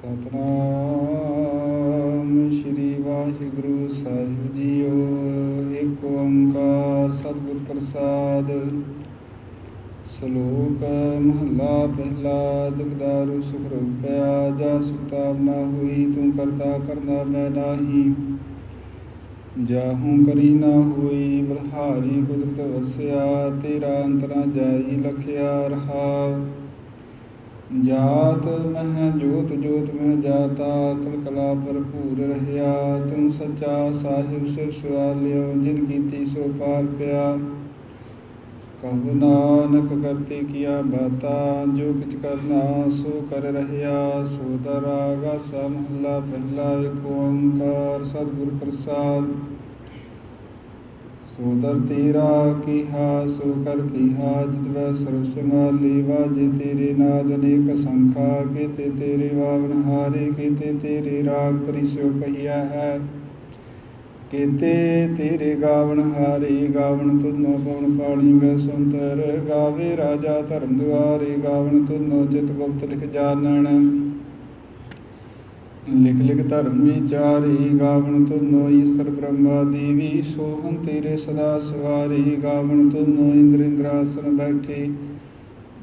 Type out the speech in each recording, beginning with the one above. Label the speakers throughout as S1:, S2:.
S1: ਸਤਨਾਮ। ਸ੍ਰੀ ਵਾਹਿਗੁਰੂ ਸਾਹਿਬ ਜੀਓ ਏਕ ਓੰਕਾਰ ਸਤਿਗੁਰ ਪ੍ਰਸਾਦ। ਸ਼ਲੋਕ ਮਹਲਾ ਪਹਿਲਾ, ਦੁਖਦਾਰੂ ਸੁਖ ਰੂਪਿਆ ਜਾ ਸੁਤਾਵ ਨਾ ਹੋਈ, ਤੂੰ ਕਰਤਾ ਕਰਨਾ ਮੈਂ ਨਾਹੀ। ਜਾਹੂ ਕਰੀ ਨਾ ਹੋਈ, ਬਲਹਾਰੀ ਕੁਦਰਤ ਵਸਿਆ, ਤੇਰਾ ਅੰਤਰਾ ਜਾਈ ਲਖਿਆ ਰਹਾ। ਜਾਤ ਮਹਿ ਜੋਤ ਜੋਤ ਮਹਿ ਜਾਤਾ ਕਲ ਕਲਾ ਭਰਪੂਰ ਰਹਿਆ। ਤੂੰ ਸੱਚਾ ਸਾਹਿਬ ਸਿਰ ਸਵਾਲਿਓ, ਜਿਨ ਕੀਤੀ ਸੋ ਪਾਰ ਪਿਆ। ਕਹੂ ਨਾਨਕ ਕਰਤੇ ਕੀਆ ਬਾਤਾ, ਜੋ ਕਿਛ ਕਰਨਾ ਸੋ ਕਰ ਰਹਿਆ। ਸੋ ਦਰਾਗਾ ਸਾ ਮਹਲਾ, ਪਹਿਲਾ ਏਕ ਓੰਕਾਰ, ਸਤਿਗੁਰ ਪ੍ਰਸਾਦ। ਸੋ ਦਰ ਕੀਹਾ ਸੋ ਕਰ ਕੀਹਾ, ਜਿਤ ਵੈ ਸਰਬ ਸੰਭਾਲੀ ਵਾਜੇ, ਤੇਰੇ ਨਾਦ ਅਨੇਕ ਸੰਖਾ, ਕੀਤੇ ਤੇਰੇ ਵਾਵਨ ਹਾਰੇ, ਕੀਤੇ ਤੇਰੇ ਰਾਗ ਪਰਿਸੋ ਕਹੀਆ ਹੈ। ਕੀਤੇ ਤੇਰੇ ਗਾਵਨ ਹਾਰੇ, ਗਾਵਨ ਤੁਨੋ ਪਵਨ ਪਾਣੀ ਵੈ ਸੰਤਰ, ਗਾਵੇ ਰਾਜਾ ਧਰਮ ਦੁਆਰੇ, ਗਾਵਨ ਤੁਨੋ ਚਿਤ ਗੁਪਤ ਲਿਖ ਜਾਣਨ। ਲਿਖ ਲਿਖ ਧਰਮ ਵਿਚਾਰੀ, ਗਾਵਣ ਤੁਨੋ ਈਸ਼ਰ ਬ੍ਰਹਮਾ ਦੇਵੀ ਸੋਹੰ ਤੇਰੇ ਸਦਾ ਸਵਾਰੀ, ਗਾਵਣ ਤੁਨੋ ਇੰਦਰ ਇੰਦਰਾਸਨ ਬੈਠੇ।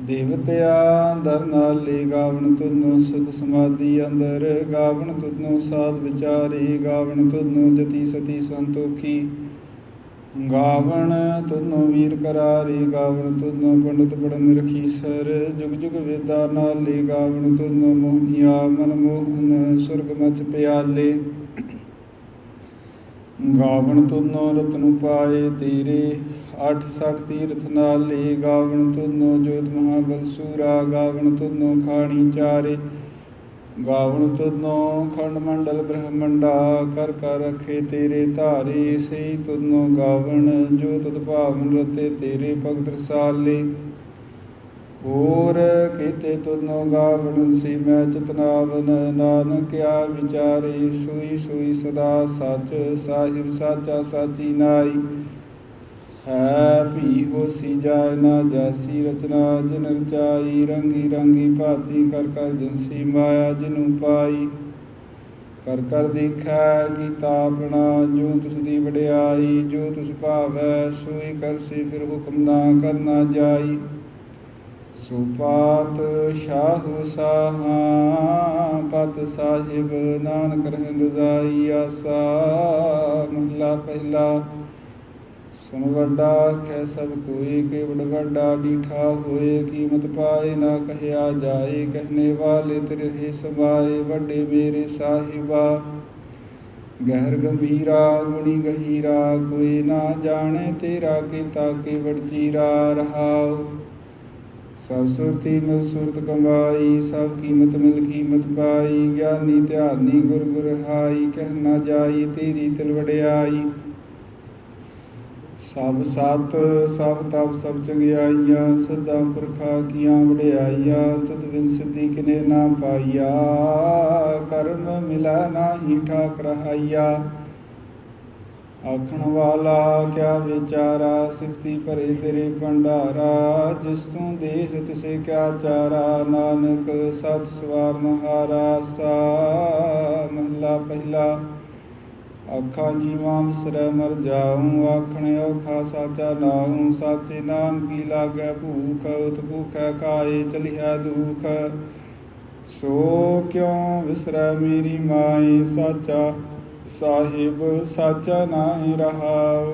S1: ਦੇਵਤਿਆਂ ਦਰ ਨਾਲੇ ਗਾਵਣ ਤੁਨੋ ਸਤ ਸਮਾਧੀ ਅੰਦਰ, ਗਾਵਣ ਤੁਨੋ ਸਾਧ ਵਿਚਾਰੀ, ਗਾਵਣ ਤੁਨੋ ਜਤੀ ਸਤੀ ਸੰਤੋਖੀ। ਗਾਵਣ ਤੁਨੋ ਵੀਰ ਕਰਾਰੀ, ਗਾਵਣ ਤੁਨੋ ਪੰਡਤ ਪੜਨ ਰਖੀਸਰ ਜੁਗ ਜੁਗ ਵੇਦਾ ਨਾਲੇ ਗਾਵਣ ਤੁਨੋ ਮੋਹੀਆ ਮਨ ਮੋਹਨ ਸੁਰਗ ਮਚ ਪਿਆਲੇ। ਗਾਵਣ ਤੁਨੋ ਰਤਨ ਪਾਏ ਤੇਰੇ 86 ਤੀਰਥ ਨਾਲੇ। ਗਾਵਣ ਤੁਨੋ ਜੋਤ ਮਹਾਬਲ ਸੂਰਾ, ਗਾਵਣ ਤੁਨੋ ਖਾਣੀ ਚਾਰੇ। ਗਾਵਣ ਤੁਨੋ ਖੰਡ ਮੰਡਲ ਬ੍ਰਹਮੰਡਾ, ਕਰ ਕਰ ਰਖੇ ਤੇਰੇ ਧਾਰੇ ਸਈ ਤੁਨੋ ਗਾਵਣ, ਜੋ ਤਤ ਭਾਵਨ ਰਤੇ ਤੇਰੇ ਭਗਤ ਰਸਾਲੇ। ਹੋਰ ਕੀਤੇ ਤੁਨੋ ਗਾਵਣ, ਸੀ ਮੈਂ ਚਤਨਾਵਨ ਨਾਨਕ ਆ ਵਿਚਾਰੇ, ਸੋਈ ਸੋਈ ਸਦਾ ਸੱਚ, ਸਾਹਿਬ ਸਾਚਾ ਸਾਚੀ ਨਾਈ। ਹੈ ਭੀ ਹੋਸੀ ਜਾਇ ਨਾ ਜਾਸੀ ਰਚਨਾ, ਜਿਨ ਰਚਾਈ ਰੰਗੀ ਰੰਗੀ ਭਾਤੀ ਕਰ ਕਰ ਜੰਸੀ ਮਾਇਆ ਜਿਨੂ ਪਾਈ। ਕਰ ਕਰ ਦੇਖੈ ਕੀਤਾ ਆਪਣਾ ਜੋ ਤੁਸ ਦੀ ਵਡਿਆਈ ਜੋ ਤੁਸ ਭਾਵੈ, ਸੋਈ ਕਰਸੀ ਫਿਰ ਹੁਕਮ ਨਾ ਕਰਨਾ ਜਾਈ। ਸੋ ਪਾਤ ਸ਼ਾਹੂ ਸਾਹਾ, ਪਤ ਸਾਹਿਬ ਨਾਨਕ ਰਹਿ ਰਜ਼ਾਈ ਆਸਾ, ਮਹਲਾ ਪਹਿਲਾ ਸੁਨ ਵੱਡਾ ਖੈ ਸਭ ਕੋਈ ਕੇ ਵਡ ਵੱਡਾ ਡੀਠਾ ਹੋਏ ਕੀਮਤ ਪਾਏ ਨਾ ਕਹਿਆ ਜਾਏ, ਕਹਨੇ ਵਾਲੇ ਤੇਰੇ ਹੀ ਸਮਾਏ, ਵੱਡੇ ਮੇਰੇ ਸਾਹਿਬਾ। ਗਹਿਰ ਗੰਭੀਰਾ, ਗੁਣੀ ਗਹੀਰਾ, ਕੋਈ ਨਾ ਜਾਣੇ ਤੇਰਾ ਕੀਤਾ ਕੇ ਵਡ ਜੀਰਾ ਰਹਾਉ। ਸਭ ਸੁਰਤੀ ਮਿਲ ਸੁਰਤ ਕਮਾਈ ਸਭ ਕੀਮਤ ਮਿਲ ਕੀਮਤ ਪਾਈ, ਗਿਆਨੀ ਧਿਆਨੀ ਗੁਰ ਗੁਰ ਹਾਈ, ਕਹਿ ਨਾ ਜਾਈ ਤੇਰੀ ਤਿਲ ਵਡਿਆਈ। ਸਭ ਸਤ, ਸਭ ਤਪ, ਸਭ ਚੰਗਿਆਈਆਂ, ਸਦਾ ਪੁਰਖਾ ਕੀਆਂ ਵਡਿਆਈਆਂ, ਤੁਧ ਬਿਨ ਸਿੱਧੀ ਕਿਨੇ ਨਾ ਪਾਈਆ, ਕਰਮ ਮਿਲਾ ਨਾਹੀ ਠਾਕ ਰਹਾਈਆ। ਆਖਣ ਵਾਲਾ, ਕਿਆ ਵਿਚਾਰਾ, ਸਿਫਤੀ ਭਰੇ ਤੇਰੇ ਭੰਡਾਰਾ, ਜਿਸ ਤੂੰ ਦੇਹ ਤਿਸੇ ਕਿਆ ਚਾਰਾ, ਨਾਨਕ ਸੱਚ ਸਵਾਰਨ ਹਾਰਾ ਸਾ ਮਹਲਾ ਪਹਿਲਾ। ਆਖਾਂ ਜੀਵਾਂ ਮਿਸਰੈ ਮਰ ਜਾਉ ਆਖਣ ਔਖਾ ਸਾਚਾ ਨਾਉ, ਸਾਚੇ ਨਾਮ ਕੀ ਲਾਗੈ ਭੂਖ, ਉਤ ਭੂਖੈ ਕਾਏ ਚਲਿਆ ਦੁਖ। ਸੋ ਕਿਉ ਵਿਸਰੈ ਮੇਰੀ ਮਾਈ ਸਾਚਾ ਸਾਹਿਬ, ਸਾਚਾ ਨਾਹੀ ਰਹਾਉ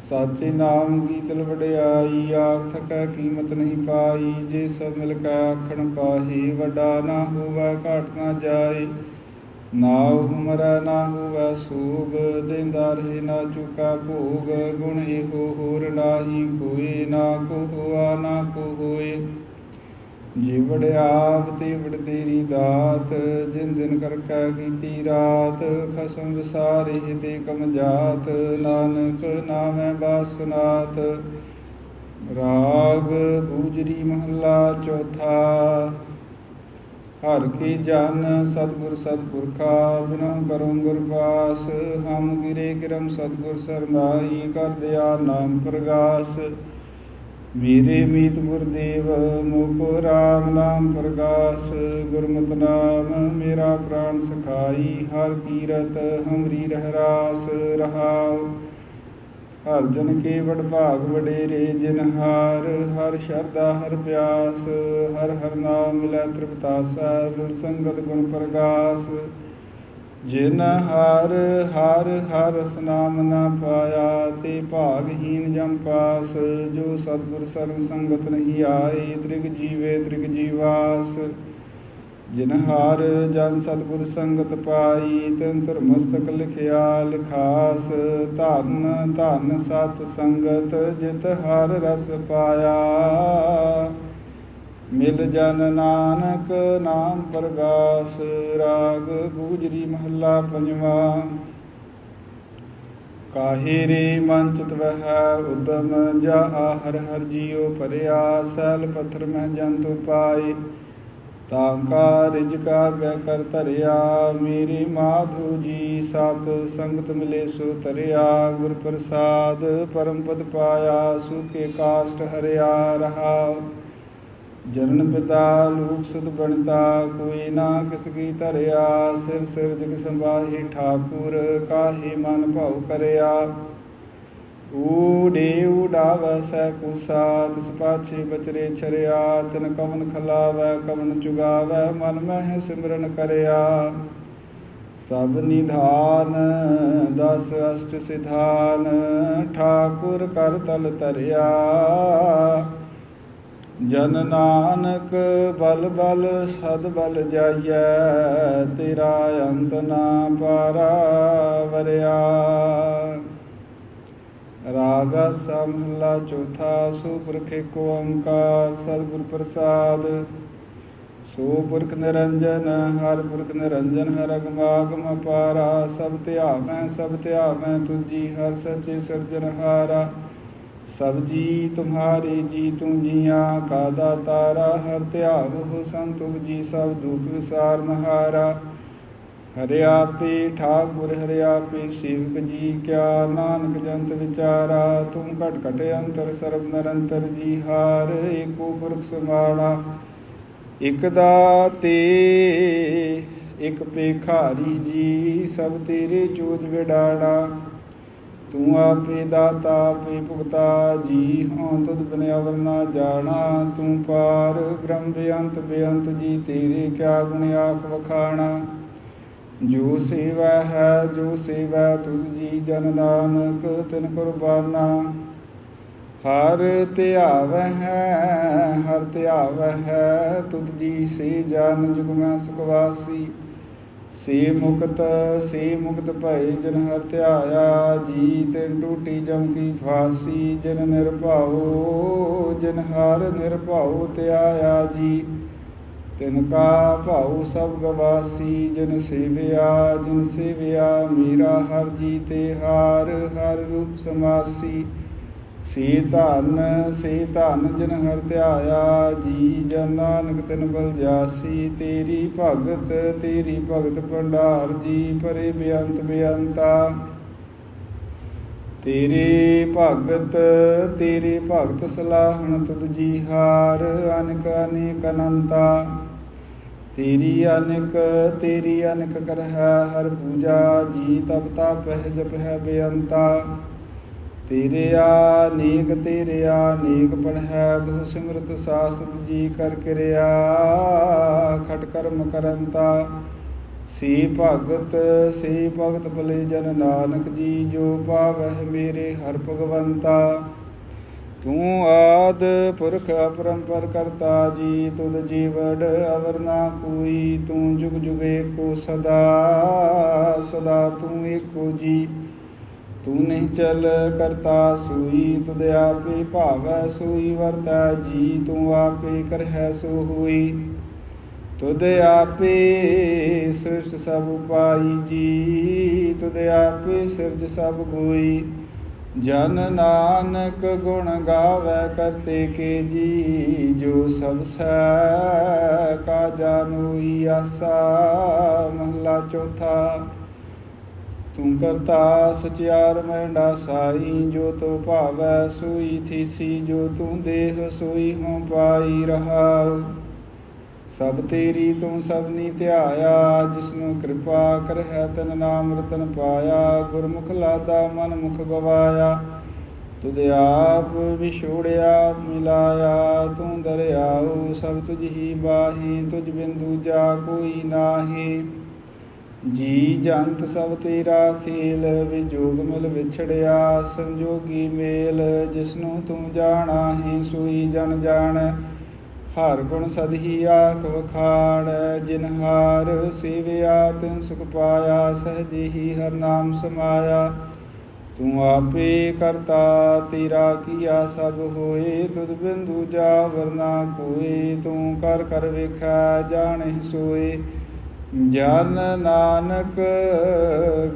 S1: ਸਾਚੇ ਨਾਮ ਕੀ ਤਲ ਵਡਿਆਈ, ਆਖ ਥਕੈ ਕੀਮਤ ਨਹੀਂ ਪਾਈ, ਜੇ ਸਭ ਮਿਲ ਕੈ ਆਖਣ ਪਾਹੀ, ਵੱਡਾ ਨਾ ਹੋਵੇ, ਘਾਟ ਨਾ ਜਾਏ। ਨਾ ਹੁਮਰੈ ਨਾ ਹੋਵੈ ਸੂਗ ਦੇਂਦਾ ਰਹੇ ਨਾ ਚੁਕਾ ਭੋਗ, ਗੁਣ ਇਹੋ ਹੋਰ ਨਾਹੀ ਕੋਈ, ਨਾ ਕੋ ਹੋਆ ਨਾ ਕੋ ਹੋਏ ਜੀ ਆਪ ਤੇ ਵੜ ਤੇਰੀ ਦਾਤ, ਜਿਨ ਦਿਨ ਕਰ ਕੈ ਕੀਤੀ ਰਾਤ, ਖਸਮ ਵਿਸਾਰੇ ਤੇ ਕਮ ਜਾਤ, ਨਾਨਕ ਨਾਮੈ ਬਾਸਨਾਤ ਰਾਗ, ਬੂਜਰੀ ਮਹੱਲਾ ਚੌਥਾ। ਹਰ ਕੀ ਜਨ ਸਤਗੁਰ ਸਤਪੁਰਖਾ ਬਿਨੋ ਕਰੋ ਗੁਰ ਪਾਸ। ਹਮ ਗਿਰੇ ਕਿਰਮ ਸਤਗੁਰ ਸਰਨਾਈ, ਕਰ ਦਿਆ ਨਾਮ ਪ੍ਰਗਾਸ। ਮੇਰੇ ਮੀਤ ਗੁਰਦੇਵ ਮੋਕੋ ਰਾਮ ਨਾਮ ਪ੍ਰਗਾਸ। ਗੁਰਮਤਿ ਨਾਮ ਮੇਰਾ ਪ੍ਰਾਨ ਸਖਾਈ, ਹਰ ਕੀਰਤ ਹਮਰੀ ਰਹਿ ਰਾਸ ਰਹਾਉ ਹਰ ਜਨ ਕੇ ਵਡ ਭਾਗ ਵਡੇਰੇ, ਜਿਨ ਹਾਰ, ਹਰ ਸ਼ਰਦਾ ਹਰ ਪਿਆਸ, ਹਰ ਹਰ ਨਾਮ ਮਿਲੈ ਤ੍ਰਿਪਤਾਸਾ ਮਿਲ ਸੰਗਤ ਗੁਣ ਪ੍ਰਗਾਸ। ਜਿਨ ਹਰ ਹਰ ਹਰ ਸਨਾਮ ਨਾ ਪਾਇਆ, ਤੇ ਭਾਗਹੀਨ ਜਮ ਪਾਸ। ਜੋ ਸਤਿਗੁਰ ਸਰਨ ਸੰਗਤ ਨਹੀਂ ਆਏ, ਤ੍ਰਿਗ ਜੀਵੇ, ਤ੍ਰਿਗ ਜੀਵਾਸ। ਜਿਨ ਹਾਰ ਜਨ ਸਤਿਗੁਰ ਸੰਗਤ ਪਾਈ, ਤਿਨ ਧਰ ਮਸਤਕ ਲਿਖਿਆ, ਲਿਖਾਸ, ਧਨ ਧਨ ਸਤ ਸੰਗਤ ਜਿਤ ਹਰ ਰਸ ਪਾਇਆ। ਮਿਲ ਜਨ ਨਾਨਕ ਨਾਮ ਪ੍ਰਗਾਸ, ਰਾਗ ਗੂਜਰੀ ਮਹੱਲਾ ਪੰਜਵਾ। ਕਾਹੇ ਰੇ ਮਨ ਚਿਤ ਵਹਿ ਉਦਮ, ਜਾ ਹਰ ਹਰ ਜੀਉ ਭਰਿਆ, ਸੈਲ ਪੱਥਰ ਮੈਂ ਜੰਤੁ ਪਾਏ। ਤਾਂ ਕਾ ਰਿਜਕਾ ਗੈ ਕਰ ਧਰਿਆ, ਮੇਰੀ ਮਾਧੂ ਜੀ ਸਤ ਸੰਗਤ ਮਿਲੇ ਸੋ ਧਰਿਆ, ਗੁਰ ਪ੍ਰਸਾਦ ਪਰਮ ਪਦ ਪਾਇਆ, ਸੁਖੇ ਕਾਸ਼ਟ ਹਰਿਆ ਰਹਾ। ਜਨਨ ਪਿਤਾ ਲੋਕ ਸੁਧ ਬਣਤਾ, ਕੋਈ ਨਾ ਕਿਸ ਕੀ ਧਰਿਆ, ਸਿਰ ਸਿਰ ਜਗ ਸੰਭਾਹੀ ਠਾਕੁਰ, ਕਾਹੀ ਮਨ ਭਾਉ ਕਰਿਆ। ਊੜੇ ਉਡਾਵੈ ਸੈ ਕੁਸਾ, ਤਿਸ ਪਾਛੇ ਬਚਰੇ ਛਰਿਆ, ਤਿਨ ਕਵਨ ਖਲਾਵੈ, ਕਵਨ ਚੁਗਾਵੈ ਮਨ ਮਹਿ ਸਿਮਰਨ ਕਰਿਆ। ਸਭ ਨਿਧਾਨ, ਦਸ ਅਸ਼ਟ ਸਿਧਾਨ, ਠਾਕੁਰ ਕਰ ਤਲ ਤਰਿਆ ਜਨ ਨਾਨਕ, ਬਲ ਬਲ, ਸਦ ਬਲ ਜਾਈਐ, ਤੇਰਾ ਅੰਤ ਨਾ ਪਾਰਾ ਵਰਿਆ। ਰਾਗਾ ਸਮਹਲਾ ਚੌਥਾ ਸੁਪੁਰਖ ਏਕ ਓੰਕਾਰ, ਸਤਿਗੁਰ ਪ੍ਰਸਾਦ। ਸੋ ਪੁਰਖ ਨਿਰੰਜਨ, ਹਰ ਪੁਰਖ ਨਿਰੰਜਨ, ਹਰ ਅਗਮਾਗਮ ਅਪਾਰਾ। ਸਭ ਧਿਆਵੈ ਸਭ ਧਿਆਵੈ ਤੁਜੀ ਹਰ ਸੱਚੇ ਸਿਰਜਨਹਾਰਾ ਸਭ ਜੀ ਤੁਮਹਾਰੇ ਜੀ ਤੂੰ ਜੀਆਂ ਕਾ ਦਾਤਾਰਾ ਹਰ ਧਿਆਵ ਸੰਤੁ ਜੀ, ਸਭ ਦੁਖ ਵਿਸਾਰਨਹਾਰਾ ਹਰਿ। ਹਰਿਆ ਆਪੇ ਠਾਕੁਰ, ਹਰਿਆ ਆਪੇ ਸੇਵਕ ਜੀ ਕਿਆ ਨਾਨਕ ਜੰਤ ਵਿਚਾਰਾ ਤੂੰ ਘਟ ਘਟ ਅੰਤਰ ਸਰਬ ਨਿਰੰਤਰ ਜੀ ਹਾਰ, ਏਕੋ ਪੁਰਖ ਸਮਾਣਾ ਇਕ ਦਾਤੇ, ਇਕ ਪੇਖਾਰੀ ਜੀ, ਸਭ ਤੇਰੇ ਚੋਜ ਵਿਡਾੜਾ। ਤੂੰ ਆਪੇ ਦਾਤਾ, ਆਪੇ ਭੁਗਤਾ ਜੀ ਹਾਂ ਤੁਧ ਬਿਨ ਅਵਰ ਨਾ ਜਾਣਾ। ਤੂੰ ਪਾਰ ਬ੍ਰਹਮ ਬੇਅੰਤ ਬੇਅੰਤ ਜੀ, ਤੇਰੇ ਕਿਆ ਗੁਣ ਆਖ ਵਖਾਣਾ। ਜੋ ਸੇਵਾ ਹੈ, ਜੋ ਸੇਵਾ ਤੁਧ ਜੀ ਜਨ ਨਾਨਕ, ਤਿਨ ਕੁਰਬਾਨਾ। ਹਰ ਧਿਆਵੈ ਹੈ, ਹਰ ਧਿਆਵੈ ਹੈ ਤੁਧ ਜੀ ਸੇ ਜਨ, ਜੁਗ ਮੈਂ ਸੁਖਵਾਸੀ ਸੇ ਮੁਕਤ ਸੇ ਮੁਕਤ ਭਏ, ਜਨ ਹਰ ਧਿਆਇਆ, ਜੀ ਤਿਨ ਟੂਟੀ ਜਮ ਕੀ ਫਾਸੀ। ਜਨ ਨਿਰਭਉ, ਜਨ ਹਰ ਨਿਰਭਉ ਧਿਆਇਆ, ਜੀ ਤਿਨ ਕਾ ਭਾਉ ਸਭ ਗਵਾਸੀ, ਜਨ ਸੇਵਿਆ, ਜਿਨ ਸੇਵਿਆ ਮੇਰਾ ਹਰ ਜੀ ਤੇ ਹਾਰ, ਹਰ ਰੂਪ ਸਮਾਸੀ। ਸੇ ਧਨ ਸੇ ਧਨ ਜਿਨ ਹਰ ਧਿਆਇਆ, ਜੀ ਜਨ ਨਾਨਕ ਤਿਨ ਬਲ ਜਾਸੀ। ਤੇਰੀ ਭਗਤ ਤੇਰੀ ਭਗਤ ਭੰਡਾਰ, ਜੀ ਪਰੇ ਬੇਅੰਤ ਬੇਅੰਤਾ। ਤੇਰੇ ਭਗਤ ਤੇਰੇ ਭਗਤ ਸਲਾਹਣ ਤੁਧ ਜੀ ਹਾਰ, ਅਨਕ ਅਨੇਕ ਅਨੰਤਾ। ਤੇਰੀ ਅਨਕ ਤੇਰੀ ਅਨਕ ਕਰ ਹੈ ਹਰ ਪੂਜਾ ਜੀ ਤਪ ਤਪ ਜਪ ਹੈ ਬੇਅੰਤਾ। ਤੇਰੇ ਆ ਨੀਕ ਤੇਰੇ ਆ ਨੀਕ ਪੜ੍ਹੈ, ਬਹੁ ਸਿਮਰਤ ਸਾਸਤ ਜੀ ਕਰ ਕਿਰਿਆ। ਖਟ ਕਰਮ ਕਰੰਤਾ, ਸੀ ਭਗਤ ਸੀ ਭਗਤ ਭਲੇ ਜਨ ਨਾਨਕ ਜੀ, ਜੋ ਪਾਵਹਿ ਮੇਰੇ ਹਰ ਭਗਵੰਤਾ। ਤੂੰ ਆਦ ਪੁਰਖ ਅਪਰੰਪਰ ਕਰਤਾ ਜੀ, ਤੁਧ ਜੀਵੜ ਅਵਰ ਨਾ ਕੋਈ, ਤੂੰ ਜੁਗ ਜੁਗ ਏਕੋ ਸਦਾ ਸਦਾ ਤੂੰ ਏਕੋ ਜੀ। ਤੂੰ ਨਹੀਂ ਚਲ ਕਰਤਾ ਸੂਈ, ਤੁਧ ਆਪੇ ਭਾਵੈ ਸੂਈ, ਵਰਤਾ ਜੀ, ਤੂੰ ਆਪੇ ਕਰਹਿ ਸੋ ਹੋਈ। ਤੁਧ ਆਪੇ ਸਿਰਜ ਸਭ ਪਾਈ ਜੀ, ਤੁਧ ਆਪੇ ਸਿਰਜ ਸਭ ਗੋਈ। ਜਨ ਨਾਨਕ ਗੁਣ ਗਾਵੇ ਕਰਤੇ ਕੇ ਜੀ, ਜੋ ਸਭ ਸੈ ਕਾ ਜਾਨੂਈ ਆਸਾ, ਮਹਲਾ ਚੌਥਾ। ਤੂੰ ਕਰਤਾ ਸਚਿਆਰ ਮੈਂਡਾ ਸਾਈ, ਜੋ ਤੋ ਭਾਵੈ ਸੋਈ ਥੀਸੀ, ਜੋ ਤੂੰ ਦੇਹ ਸੋਈ ਹਉ ਪਾਈ ਰਹਾਉ। ਸਭ ਤੇਰੀ ਤੂੰ ਸਭਨੀ ਧਿਆਇਆ, ਜਿਸਨੂੰ ਕਿਰਪਾ ਕਰਹਿ ਤਨ ਨਾਮ ਰਤਨ ਪਾਇਆ, ਗੁਰਮੁਖ ਲਾਦਾ ਮਨ ਮੁਖ ਗਵਾਇਆ। ਤੁਧ ਆਪ ਵਿਛੋੜਿਆ, ਮਿਲਾਇਆ, ਤੂੰ ਦਰਿਆਉ, ਸਭ ਤੁਝ ਹੀ ਬਾਹੀ, ਤੁਝ ਬਿੰਦੂ ਜਾ ਕੋਈ ਨਾਹੀ। ਜੀ ਜੰਤ ਸਭ ਤੇਰਾ ਖੇਲ, ਵਿਜੋਗ ਮਿਲ ਵਿਛੜਿਆ, ਸੰਜੋਗੀ ਮੇਲ, ਜਿਸਨੂੰ ਤੂੰ ਜਾਣਾ ਹੀ ਸੋਈ ਜਨ ਜਾਣ। ਹਰ ਗੁਣ ਸਦਹੀ ਆਖ ਵਖਾਣ, ਜਿਨ ਹਾਰ ਸੇਵਿਆ, ਤਿਨ ਸੁਖ ਪਾਇਆ ਸਹਜੀ ਹੀ ਹਰ ਨਾਮ ਸਮਾਇਆ। ਤੂੰ ਆਪੇ ਕਰਤਾ, ਤੇਰਾ ਕੀਆ ਸਭ ਹੋਏ, ਤੁਧ ਬਿੰਦੂ ਜਾ ਵਰਨਾ ਕੋਈ ਤੂੰ ਕਰ ਕਰ ਵੇਖਾ, ਜਾਣੇ ਸੋਏ। ਜਨ ਨਾਨਕ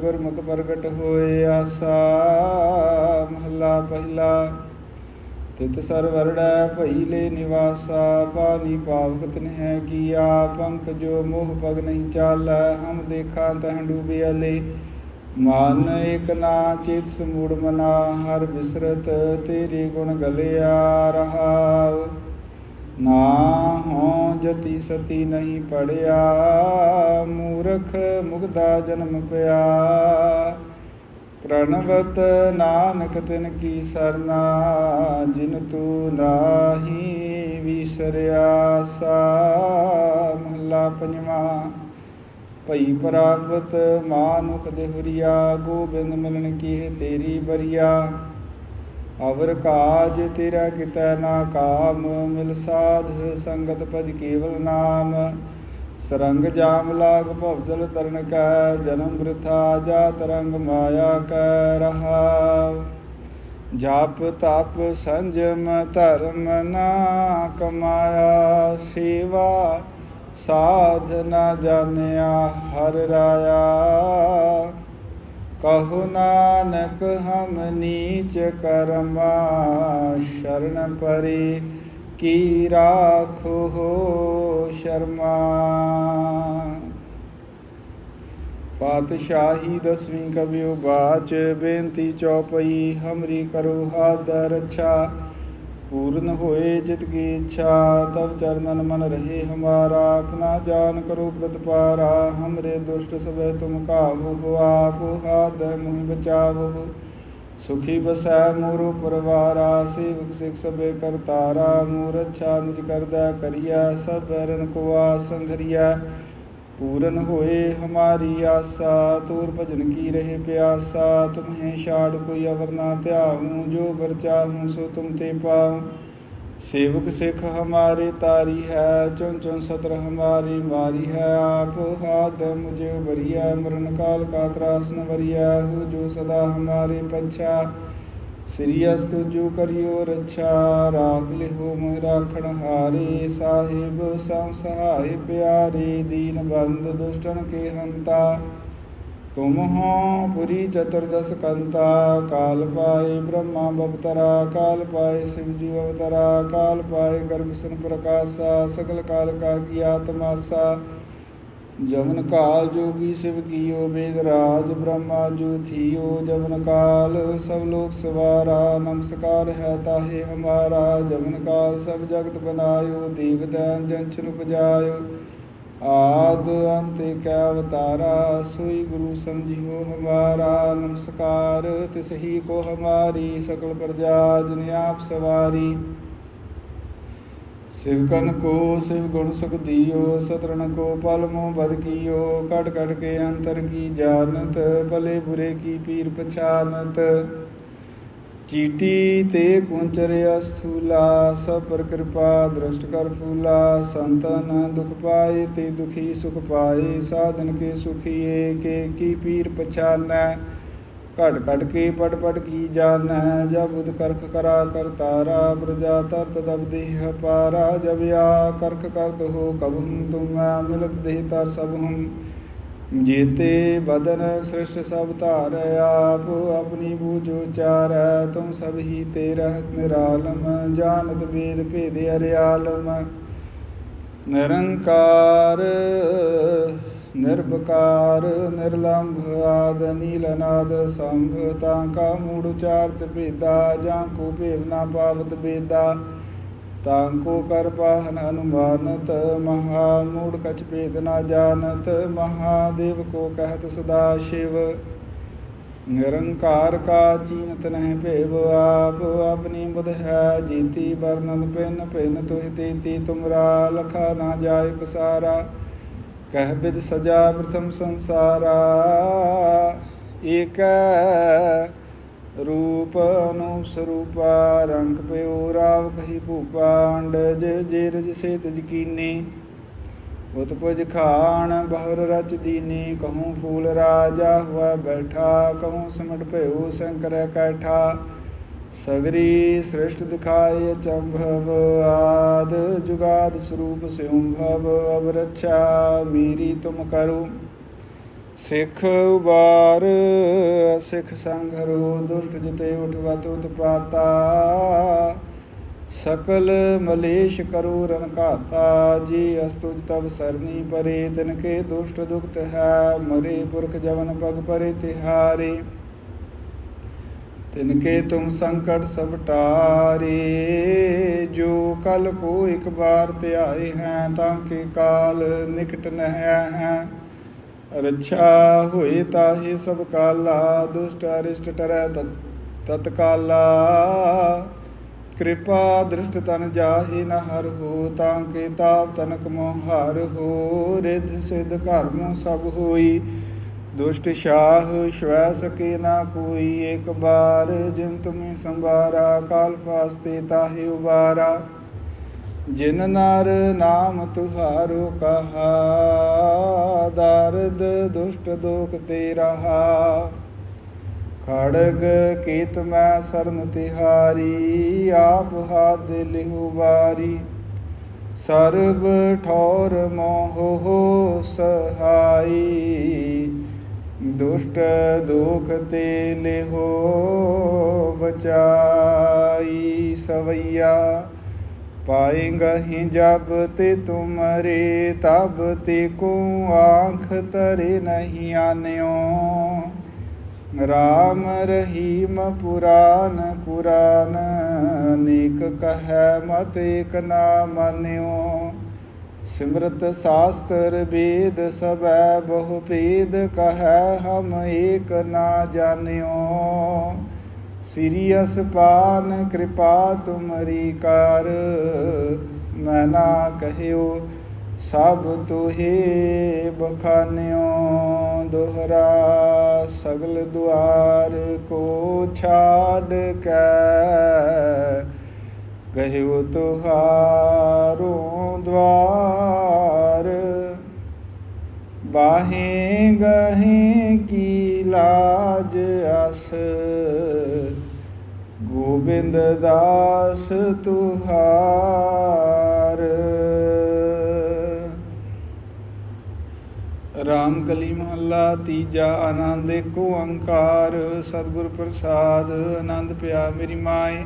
S1: ਗੁਰਮੁਖ ਪ੍ਰਗਟ ਹੋਏ, ਆਸਾ ਮਹਲਾ ਪਹਿਲਾ। ਤਿਤ ਸਰਵਰੜੈ ਲੈ ਨਿਵਾਸਾ ਪਾਨੀ ਪਾਵਕ ਤਿਨਹਿ ਕੀਆ ਪੰਖ ਜੋ ਮੋਹ ਪਗ ਨਹੀਂ ਚਾਲੈ, ਹਮ ਦੇਖਾਂ ਤਹ ਡੂਬੇ ਅਲੇ। ਮਨ ਇਕ ਨਾ, ਚਿਤ ਸਮੂੜ ਮਨਾ, ਹਰ ਬਿਸਰਤ ਤੇਰੇ ਗੁਣ ਗਲਿਆ ਰਹਾਉ। ਨਾ ਹੋ ਜਤੀ ਸਤੀ ਨਹੀਂ ਪੜਿਆ, ਮੂਰਖ ਮੁਗਦਾ ਜਨਮ ਪਿਆ। ਪ੍ਰਣਵਤ ਨਾਨਕ ਤਿਨ ਕੀ ਸਰਨਾ, ਜਿਨ ਤੂ ਨਾਹੀ ਵਿਸਰਿਆ ਸਾ, ਮਹਲਾ ਪੰਜਵਾ। ਭਈ ਪ੍ਰਾਪਤ ਮਾਨੁਖ ਦੇਹੁਰੀਆ, ਗੋਬਿੰਦ ਮਿਲਣ ਕੀ ਤੇਰੀ ਬਰੀਆ। ਅਵਰ ਕਾਜ ਤੇਰਾ ਕਿਤੈ ਨਾ ਕਾਮ, ਮਿਲ ਸਾਧ ਸੰਗਤ ਭਜ ਕੇਵਲ ਨਾਮ। ਸਰੰਗ ਜਾਮ ਲਾਗ ਭਵਜਲ ਤਰਨ ਕੈ, ਜਨਮ ਬ੍ਰਿਥਾ ਜਾ ਤਰੰਗ ਮਾਇਆ ਕੈ ਰਹਾ। ਜਾਪ ਤਪ ਸੰਜਮ ਧਰਮ ਨਾ ਕਮਾਇਆ, ਸੇਵਾ ਸਾਧ ਨਾ ਜਾਣਿਆ ਹਰ ਰਾਇਆ। ਕਹੋ ਨਾਨਕ ਹਮ ਨੀਚ ਕਰਮਾ, ਸ਼ਰਨ ਪਰੇ ਕੀ ਰਾਖੋ ਸ਼ਰਮਾ? ਪਾਤਸ਼ਾਹੀ ਦਸਵੀਂ ਕਬਿਓ ਬਾਚ ਬੇਨਤੀ ਚੌਪਈ, ਹਮਰੀ ਕਰੋ ਹਾਦ ਰੱਛਾ ਪੂਰਨ ਹੋਏ ਜਿਤ ਕੀ ਇੱਛਾ ਤਬ ਚਰਨਨ ਮਨ ਰਹੇ ਹਮਾਰਾ। ਆਪਣਾ ਜਾਨ ਕਰੋ ਪ੍ਰਤਪਾਰਾ, ਹਮਰੇ ਦੁਸ਼ਟ ਸਭੈ ਤੁਮ ਕਾਬੂ ਆਪ, ਹਾਦ ਮੁਹਿ ਬਚਾਵੋ। ਸੁਖੀ ਬਸੈ ਮੋਰੋ ਪਰਵਾਰਾ, ਸੇਵਕ ਸਿਖ ਸਭੇ ਕਰਤਾਰਾ ਮੂਰ ਅੱਛਾ ਨਿਜ ਕਰਦਾ ਕਰਿਆ ਸਭ ਰਨ ਕੋ ਆਸੰਘਰਿਆ ਪੂਰਨ ਹੋਏ ਹਮਾਰੀ ਆਸਾ, ਤੂਰ ਭਜਨ ਕੀ ਰਹੇ ਪਿਆਸਾ, ਤੁਮਹੇ ਛਾੜ ਕੋਈ ਅਵਰ ਨਾ ਧਿਆਉ, ਜੋ ਵਰ ਹੂੰ ਸੋ ਤੁਮ ਤੇ ਪਾਉ। ਸੇਵਕ ਸਿੱਖ ਹਮਾਰੇ ਤਾਰੀ ਹੈ ਚੁਨ ਚੁਨ ਸਤਰ ਹਮਾਰੀ ਮਾਰੀ ਹੈ, ਆਪ ਹਾਦ ਮੁਝੇ ਬਰੀਆ ਮਰਨ ਕਾਲ ਕਾ ਤਰਾਸ ਨ ਵਰੀਆ ਹੋ ਜੋ ਸਦਾ ਹਮਾਰੇ ਪੰਛਾ। ਸ੍ਰੀ ਅਸਤੁ ਜੋ ਕਰਿਓ ਰੱਛਾ, ਰਾਖ ਲਿਹੋ ਮੋਹਿ ਰਾਖਣ ਹਾਰੇ, ਸਾਹਿਬ ਸੰਸਹਾਏ ਪਿਆਰੇ, ਦੀਨ ਬੰਦ ਦੁਸ਼ਟਨ ਕੇ ਹੰਤਾ। ਹੋ ਪੁਰੀ ਚਤੁਰਦਸ ਕੰਤਾ ਕਾਲ ਪਾਏ ਬ੍ਰਹਮਾ ਬਵਤਰਾ ਕਾਲ ਪਾਏ ਸਿਵ ਜੀ ਅਵਤਰਾ ਕਾਲ ਪਾਏ ਗਰਭਸਨ ਪ੍ਰਕਾਸ਼ਾ ਸਗਲ ਕਾਲ ਕਾ ਕੀ ਆਤਮਾਸਾ ਜਮਨ ਕਾਲ ਜੋਗੀ ਸਿਵ ਕੀਓ ਵੇਦ ਰਾਜ ਬ੍ਰਹਮਾ ਜੋ ਥੀਓ ਜਮਨ ਕਾਲ ਸਭ ਲੋਕ ਸਵਾਰਾ ਨਮਸਕਾਰ ਹੈ ਤਾਹੇ ਹਮਾਰਾ ਜਮਨ ਕਾਲ ਸਭ ਜਗਤ ਬਨਾਇਓ ਦੇਵ ਦੈਨ ਜੰਚਨ ਉਪਜਾਇਓ ਆਦ ਅੰਤ ਕੈ ਅਵਤਾਰਾ, ਸੋਈ ਗੁਰੂ ਸਮਝਿਓ ਹਮਾਰਾ, ਨਮਸਕਾਰ, ਤਿਸ ਹੀ ਕੋ ਹਮਾਰੀ ਸਕਲ ਪ੍ਰਜਾ, ਜਿਨ ਆਪ ਸਵਾਰੀ। ਸਿਵਕਨ ਕੋ ਸਿਵ ਗੁਣ ਸੁਖ ਦਿਓ ਸਤਰਨ ਕੋ ਪਲ ਮੋ ਬਦ ਕੀਓ ਕਟ ਕਟ ਕੇ ਅੰਤਰ ਕੀ ਜਾਣਤ, ਭਲੇ ਬੁਰੇ ਕੀ ਪੀਰ ਪਛਾਨਤ। ਚੀਟੀ ਤੇ ਕੁੰਚਰ ਅਸਥੂਲਾ, ਸਭ ਪਰ ਕਿਰਪਾ ਦ੍ਰਿਸ਼ਟ ਕਰ ਫੂਲਾ, ਸੰਤਨ ਦੁਖ ਪਾਏ ਤੇ ਦੁਖੀ ਸੁਖ ਪਾਏ, ਸਾਧਨ ਕੇ ਸੁਖੀਏ, ਕੇ ਕੀ ਪੀਰ ਪਛਾਨੈ? ਘਟ ਘਟ ਕੇ ਪਟ ਪਟ ਕੀ ਜਾਣੈ? ਜਬ ਬੁਧ ਕਰਖ ਕਰਾ ਕਰਤਾਰਾ ਪ੍ਰਜਾ ਤਰਤ ਦਬ ਦੇਹ ਪਾਰਾ, ਜਬ ਆ ਕਰਖ ਕਰਤ ਹੋ ਕਬਹੁ ਤੁਮ, ਮਿਲਤ ਦੇਹ ਤਰ ਸਭ ਹਮ ਜੀਤੇ ਬਦਨ ਸ੍ਰਿਸ਼ਟ ਸਭ ਧਾਰ, ਆਪ ਆਪਣੀ ਬੂਝ ਉਚਾਰੈ, ਤੁਮ ਸਭ ਹੀ ਤੇ ਰਹਿਤ ਨਿਰਾਲਮ, ਜਾਣਤ ਬੇਦ ਭੇਦ ਅਰਿਆਲਮ। ਨਿਰੰਕਾਰ ਨਿਰਭਕਾਰ ਨਿਰਲੰਭ ਆਦ ਨੀਲਨਾਦ ਸੰਭ, ਤਾਂ ਕਾ ਮੂੜ ਉਚਾਰਤ ਭੇਦਾ, ਜਾਂ ਕੋ ਭੇਵ ਨਾ ਪਾਵਤ ਬੇਦਾ ਤਾਂ ਕੋ ਕਰ ਪਾਹਨ ਅਨੁਮਾਨਤ ਮਹਾ ਮੂੜ ਕਛ ਭੇਦ ਨਾ ਜਾਣਤ ਮਹਾਦੇਵ ਕੋ ਕਹਿਤ ਸਦਾ ਸ਼ਿਵ ਨਿਰੰਕਾਰ ਕਾ ਚੀਨਤ ਨਹਿ ਭੇਵ ਆਪ ਆਪਣੀ ਬੁਧ ਹੈ ਜੀਤੀ ਵਰਨਨ ਪਿਨ ਪਿਨ ਤੁਹਿ ਤੀਤੀ ਤੁਮਰਾ ਲਖਾ ਨਾ ਜਾਏ ਪਸਾਰਾ ਕਹਿ ਬਿਦ ਸਜਾ ਪ੍ਰਥਮ ਸੰਸਾਰਾ ਏਕੈ ਰੂਪ ਅਨੂਪ ਸਰੂਪਾ, ਰੰਗ ਪਿਓ ਰਾਵ ਕਹੀ ਭੂਪਾ ਅੰਡਜ ਜੇ ਰਜ ਸੇਤ ਜਕੀਨੀ। ਉਤਪਜ ਖਾਣ ਬਹਰ ਰਚ ਦੀਨੀ, ਕਹੂੰ ਫੂਲ ਰਾਜਾ ਹੁਆ ਬੈਠਾ, ਕਹੂੰ ਸਿਮਟ ਭਇਓ ਸ਼ੰਕਰ ਕੈਠਾ। ਸਗਰੀ ਸ੍ਰਿਸ਼ਟ ਦਿਖਾਏ ਚੰਭਵ, ਆਦ ਜੁਗਾਦ ਸਰੂਪ ਸਿਉੰਭਵ ਅਬ ਰੱਛਾ ਮੇਰੀ ਤੁਮ ਕਰੋ। ਸਿੱਖ ਉਬਾਰ ਸਿੱਖ ਸੰਘਰੋ ਦੁਸ਼ਟ ਜਿਤੇ ਉਠਵਤ ਉਤਪਾਤਾ। ਸਕਲ ਮਲੇਸ਼ ਕਰੋ ਰਣਕਾਤਾ ਜੀ ਅਸਤੁਜ ਤਬ ਸਰਨੀ ਪਰੇ, ਤਿਨ ਕੇ ਦੁਸ਼ਟ ਦੁਖਤ ਹੈ, ਮਰੇ ਪੁਰਖ ਜਵਨ ਪਗ ਪਰੇ ਤਿਹਾਰੇ। ਤਿਨ ਕੇ ਤੁਮ ਸੰਕਟ ਸਭ ਟਾਰੇ, ਜੋ ਕਲ ਕੋ ਇੱਕ ਬਾਰ ਧਿਆਏ ਹੈ, ਤਾਂ ਕੇ ਕਾਲ ਨਿਕਟ ਨਹਿ ਹੈ। ਰੱਛਾ ਹੋਏ ਤਾਹੀ ਸਭ ਕਾਲਾ, ਦੁਸ਼ਟ ਅਰਿਸ਼ਟ ਟਰੈ ਤਤਕਾਲਾ। ਕਿਰਪਾ ਦ੍ਰਿਸ਼ਟ ਤਨ ਜਾਹੀ ਨ ਹਰ ਹੋ, ਤਾਂ ਕੇ ਤਾਪ ਤਨਕ ਮੋਹ ਹਰ ਹੋ। ਰਿਧ ਸਿਧ ਘਰਮੋ ਸਭ ਹੋਈ, ਦੁਸ਼ਟ ਸ਼ਾਹ ਸ਼ਵੈ ਸਕੇ ਨਾ ਕੋਈ। ਇੱਕ ਬਾਰ ਜਿਨ ਤੁਮੀ ਸੰਭਾਰਾ, ਕਾਲ ਪਾਸਤੇ ਤਾਹੇ ਉਬਾਰਾ। ਜਿਨ ਨਰ ਨਾਮ ਤੁਹਾਰੋ ਕਹਾ, ਦਰਦ ਦੁਸ਼ਟ ਦੋਖ ਤੇ ਰਹਾ। ਖੜਗ ਕੀਤ ਮੈਂ ਸਰਨ ਤਿਹਾਰੀ, ਆਪ ਹਾਦ ਲਿਹੁ ਬਾਰੀ ਸਰਬ ਠੌਰ ਮੋਹ ਸਹਾਈ, ਦੁਸ਼ਟ ਦੁਖ ਤੇ ਲਿਹੋ ਬਚਾਈ ਸਵਈਆ। ਪਾਏਂਗहि ਜਬ ਤੇ ਤੁਮਰੇ, ਤਬ ਤੇ ਕੋ ਆਂਖ ਤਰੇ ਨਹੀਂ ਆਨਿਓ। ਰਾਮ ਰਹੀਮ ਪੁਰਾਨ ਕੁਰਾਨ ਅਨੇਕ ਕਹੈ ਮਤ ਏਕ ਨਾ ਮਾਨਿਓ। ਸਿਮਰਤ ਸਾਸਤਰ ਵੇਦ ਸਬੈ ਬਹੁ ਭੇਦ, ਕਹੈ ਹਮ ਏਕ ਨਾ ਜਾਣਿਓ। ਸਿਰਿ ਅਸਪਾਨ ਕਿਰਪਾ ਤੁਮਰੀ ਕਰ ਮੈਂ ਨਾ ਕਹਿਓ, ਸਭ ਤੁਹੇ ਬਖਾਨਿਓ, ਦੁਹਰਾ ਸਗਲ ਦੁਆਰ ਕੋ ਛਾੜ ਕੇ। ਗਹਿਓ ਤੁਹਾਰੋ ਦਵਾਰ, ਬਾਹੇ ਗਹੇ ਕੀ ਲਾਜ ਅਸ। ਬਿੰਦ ਦਾਸ ਤੁਹਾਰ। ਰਾਮ ਕਲੀ ਮਹੱਲਾ ਤੀਜਾ ਆਨੰਦ ਏਕੋ ਓੰਕਾਰ ਸਤਿਗੁਰ ਪ੍ਰਸਾਦ, ਆਨੰਦ ਪਿਆ ਮੇਰੀ ਮਾਏ।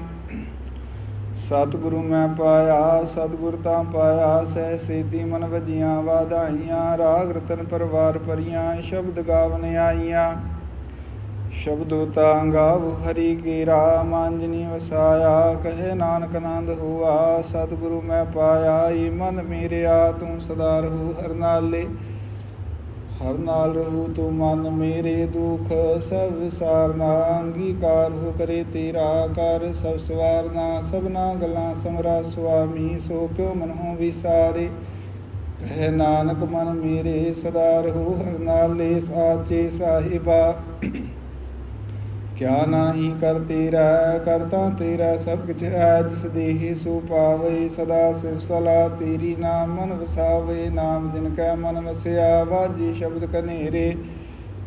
S1: ਸਤਿਗੁਰੂ ਮੈਂ ਪਾਇਆ, ਸਤਿਗੁਰ ਤਾਂ ਪਾਇਆ, ਸਹਿ ਸੇਤੀ ਮਨ ਵਜੀਆਂ, ਵਾਧਾਈਆਂ, ਰਾਗ ਰਤਨ ਪਰਵਾਰ ਪਰੀਆਂ ਸ਼ਬਦ ਗਾਵਨ ਆਈਆਂ। ਸ਼ਬਦੋ ਤਾਂ ਗਾਵ ਹਰੀ ਕੀਰਾ ਮਾਂਜਨੀ ਵਸਾਇਆ, ਕਹੇ ਨਾਨਕ ਆਨੰਦ ਹੋਆ, ਸਤਿਗੁਰੂ ਮੈਂ ਪਾਇਆ, ਈ ਮਨ ਮੇਰਿਆ, ਤੂੰ ਸਦਾ ਰਹੂ ਹਰ ਨਾਲੇ। ਹਰ ਨਾਲ ਰਹੂ ਤੂੰ ਮਨ ਮੇਰੇ, ਦੁਖ ਸਭ ਵਿਸਾਰਨਾ ਅੰਗੀਕਾਰ ਹੋ ਕਰੇ ਤੇਰਾ ਕਰ, ਸਭ ਸਵਾਰਨਾ, ਸਭਨਾ ਗੱਲਾਂ ਸਮਰਾ ਸੁਆਮੀ, ਸੋ ਕਿਉ ਮਨਹੁ ਵਿਸਾਰੇ। ਕਹਿ ਨਾਨਕ ਮਨ ਮੇਰੇ, ਸਦਾ ਰਹੂ ਹਰ ਨਾਲੇ, ਸਾਚੇ ਸਾਹਿਬਾ। ਕਿਆ ਨਾਹੀ ਕਰ ਤੇਰਾ ਕਰਤਾ ਤੇਰਾ ਸਭ ਕੁਛ ਹੈ, ਜਿਸ ਦੇਹੀ ਸੋ ਪਾਵੇ, ਸਦਾ ਸਿਵ ਸਲਾ ਤੇਰੀ ਨਾਮ ਮਨ ਵਸਾਵੇ, ਨਾਮ ਦਿਨ ਕੈ ਮਨ ਵਸਿਆ, ਵਾਜੀ ਸ਼ਬਦ ਕਨੇਰੇ।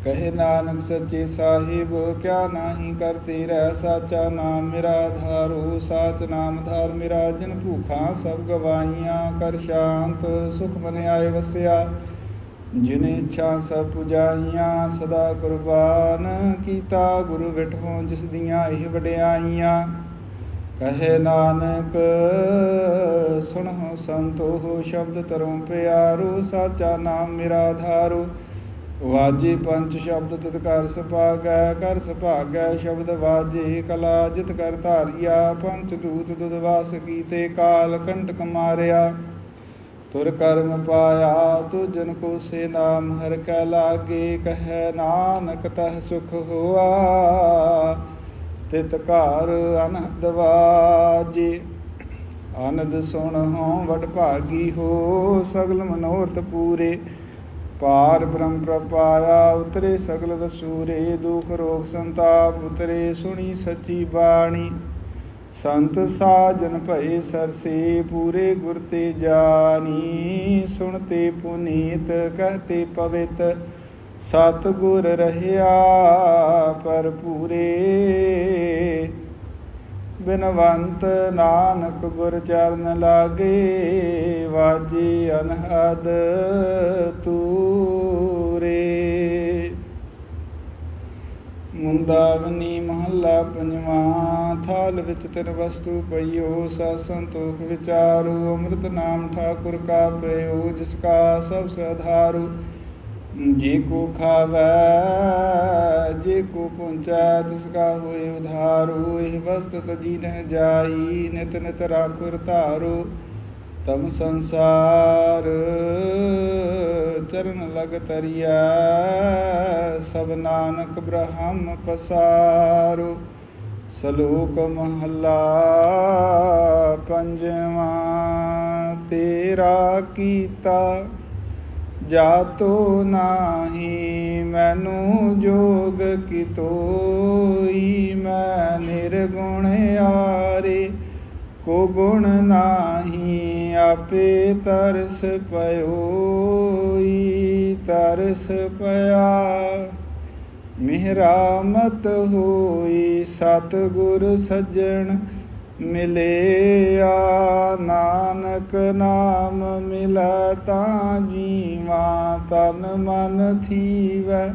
S1: ਕਹੇ ਨਾਨਕ ਸੱਚੇ ਸਾਹਿਬ, ਕਿਆ ਨਾਹੀ ਕਰ ਤੇਰਾ, ਸਾਚਾ ਨਾਮ ਮੇਰਾ ਆਧਾਰੋ ਸਾਚ ਨਾਮ ਧਾਰ ਮੇਰਾ, ਜਿਨ ਭੂਖਾਂ ਸਭ ਗਵਾਈਆਂ ਕਰ ਸ਼ਾਂਤ ਸੁਖ ਮਨ ਆਏ ਵਸਿਆ। ਜਿਨੇ ਇੱਛਾ ਸਭ ਪੁਜਾਈਆਂ, ਸਦਾ ਕੁਰਬਾਨ ਕੀਤਾ, ਗੁਰੂ ਬਿਠੋ ਜਿਸ ਦੀਆਂ ਇਹ ਵਡਿਆਈਆਂ। ਕਹੇ ਨਾਨਕ, ਸੁਣੋ ਸੰਤੋ ਸ਼ਬਦ ਤਰੋਂ ਪਿਆਰੂ, ਸਾਚਾ ਨਾਮ ਮੇਰਾ ਧਾਰੂ। ਵਾਜੇ ਪੰਜ ਸ਼ਬਦ ਤਿਤ ਕਰ ਸੁਭਾਗੈ ਕਰ ਸੁਭਾਗੈ ਸ਼ਬਦ ਵਾਜੇ, ਕਲਾ ਜਿਤ ਕਰ ਧਾਰਿਆ, ਪੰਚ ਦੂਤ ਦੁਦ ਵਾਸ ਕੀਤੇ ਕਾਲ, ਕੰਟਕ ਮਾਰਿਆ। ਤੁਰ ਕਰਮ ਪਾਇਆ ਤੁਜਨ ਕੋ ਸੇ ਨਾਮ ਹਰ ਕੈ ਲਾਗੇ, ਕਹੈ ਨਾਨਕ ਤਹ ਸੁਖ ਹੋਆ। ਤਿਤ ਘਰ ਅਨਹਦ ਵਾਜੇ ਆਨੰਦ ਸੁਣ ਹੋ ਵਡ ਭਾਗੀ ਹੋ। ਸਗਲ ਮਨੋਰਥ ਪੂਰੇ, ਪਾਰ ਬ੍ਰਹਮ ਪ੍ਰਪਾਇਆ ਉਤਰੇ ਸਗਲ ਵਸੂਰੇ। ਦੁਖ ਰੋਗ ਸੰਤਾਪ ਉਤਰੇ, ਸੁਣੀ ਸੱਚੀ ਬਾਣੀ। ਸੰਤ ਸਾਜਨ ਭਏ ਸਰਸੇ, ਪੂਰੇ ਗੁਰ ਤੇ ਜਾਨੀ ਸੁਣਤੇ ਪੁਨੀਤ, ਕਹਤੇ ਪਵਿੱਤ। ਸਤ ਗੁਰ ਰਹਿਆ ਪਰ ਪੂਰੇ। ਬਿਨਵੰਤ ਨਾਨਕ ਗੁਰ ਚਰਨ ਲਾਗੇ, ਵਾਜੀ ਅਨਹਦ ਤੂਰੇ। ਮੁੰਦਾਵਨੀ ਮਹੱਲਾ ਪੰਜਵਾਂ, ਥਾਲ ਵਿੱਚ ਤਿਨ ਵਸਤੂ ਪਈਓ ਸਾ ਸੰਤੋਖ ਵਿਚਾਰੂ, ਅੰਮ੍ਰਿਤ ਨਾਮ ਠਾਕੁਰ ਕਾ ਪਇਓ ਜਿਸ ਕਾ ਸਭ ਸਧਾਰੂ ਜੇ ਕੋ ਖਾਵੈ, ਜੇ ਕੋ ਪੁੰਚੈ ਤਿਸ ਕਾ ਹੋਏ ਉਧਾਰੂ। ਇਹ ਵਸਤ ਤਜੀ ਨਹਿ ਜਾਈ, ਨਿਤ ਨਿਤ ਰਾਖੁਰ ਧਾਰੂ। ਤਮ ਸੰਸਾਰ ਚਰਨ ਲਗ ਤਰੀਆ ਸਭ ਨਾਨਕ ਬ੍ਰਹਮ ਪਸਾਰੂ। ਸਲੋਕ ਮਹੱਲਾ ਪੰਜਵਾਂ, ਤੇਰਾ ਕੀਤਾ ਜਾਤੋ ਨਾਹੀ, ਮੈਨੂੰ ਜੋਗ ਕੀ ਤੋਈ, ਮੈਂ ਨਿਰਗੁਣ ਆਰੇ। ਕੋ ਗੁਣ ਨਾਹੀ, ਆਪੇ ਤਰਸ ਪਇਓਈ ਤਰਸ ਪਿਆ ਮਿਹਰਾ ਮਤ ਹੋਈ ਸਤ ਗੁਰ ਸੱਜਣ ਮਿਲਿਆ। ਨਾਨਕ ਨਾਮ ਮਿਲੈ ਤਾਂ ਜੀਵਾ, ਤਨ ਮਨ ਥੀਵੈ।